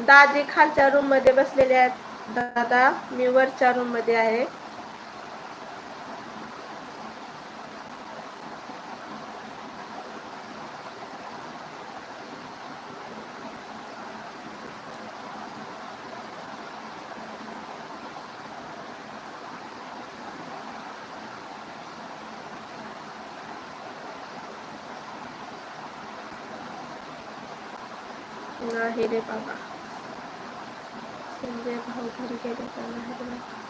दाजी खालच्या रूममध्ये बसलेले आहेत. दादा मी वरच्या रूममध्ये आहे. नाही रे बाबा. संजय भाऊ घरी गेले का नाही रे बाबा?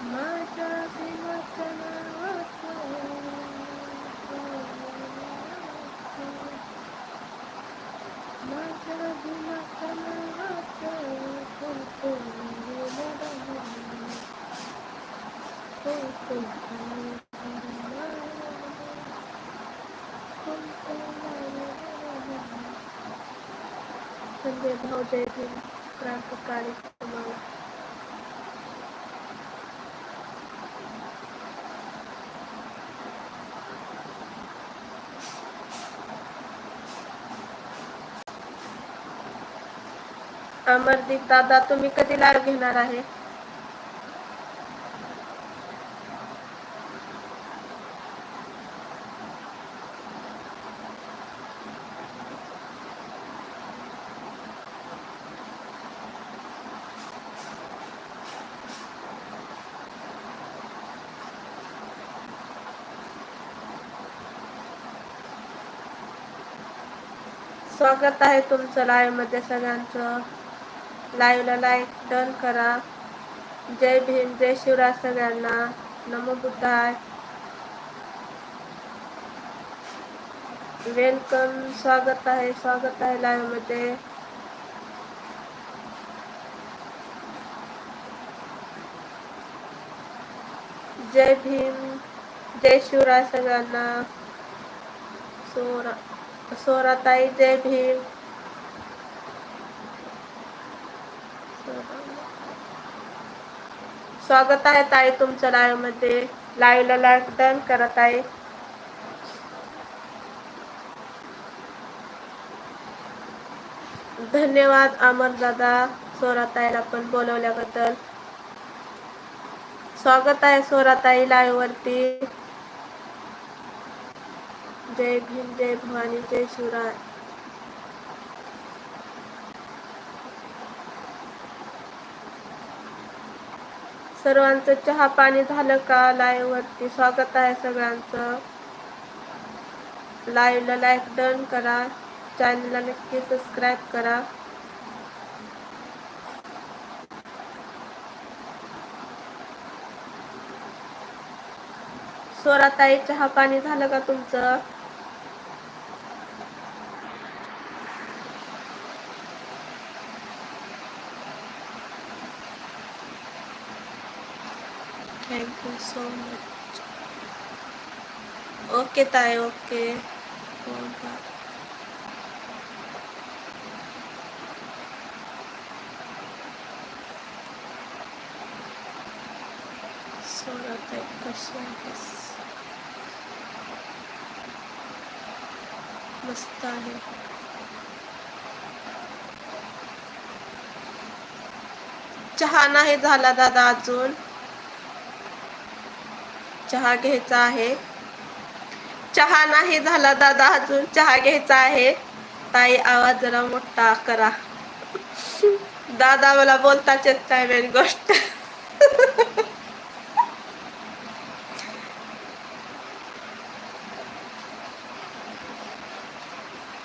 माझ्या देवाच्या नावाचं संजय भाऊ जय भीम क्रांतिकारी तुम्हाला अमरदीप दादा तुम्ही कधी लाईव्ह घेणार आहे? स्वागत आहे तुमचं लाईव्हमध्ये सगळ्यांचं. लाईव्हला लाईक डन करा. जय भीम जय शिवराज सगळ्यांना. नमो बुद्धाय. वेलकम स्वागत आहे स्वागत आहे लाईव्हमध्ये जय भीम जय शिवराय सगळ्यांना. सोरा सोराताई जय भीम. स्वागत आहे ताई तुमच्या लाईव्हमध्ये. लाईव्हला लाईक डन करत आहे धन्यवाद अमर दादा सोराताईला पण बोलवल्याबद्दल. स्वागत आहे सोराताई लाईव्ह वरती. जय भीम जय भवानी जय शिवराय. सर्वांचं चहा पाणी झालं का लाईव्ह वरती? स्वागत आहे सगळ्यांचं. लाईव्हला लाईक डन करा. चॅनलला नक्की सबस्क्राईब करा. स्वराताई चहा पाणी झालं का तुमचं? Thank you so much okay ताई ओके हो का स्वराताई कशी आहेस मस्त आहे चहा नाही झाला दादा अजून चहा घ्यायचा आहे. चहा नाही झाला दादा अजून. चहा घ्यायचा आहे. ताई आवाज जरा मोठा करा. दादा मला बोलताच येत नाही मेन गोष्ट.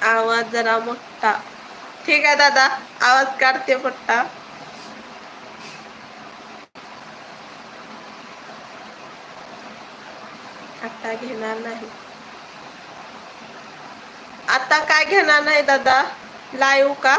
आवाज जरा मोठा. ठीक आहे दादा आवाज काढते मोठा. आता घेणार नाही. आता काय घेणार नाही दादा? लाईव्ह का?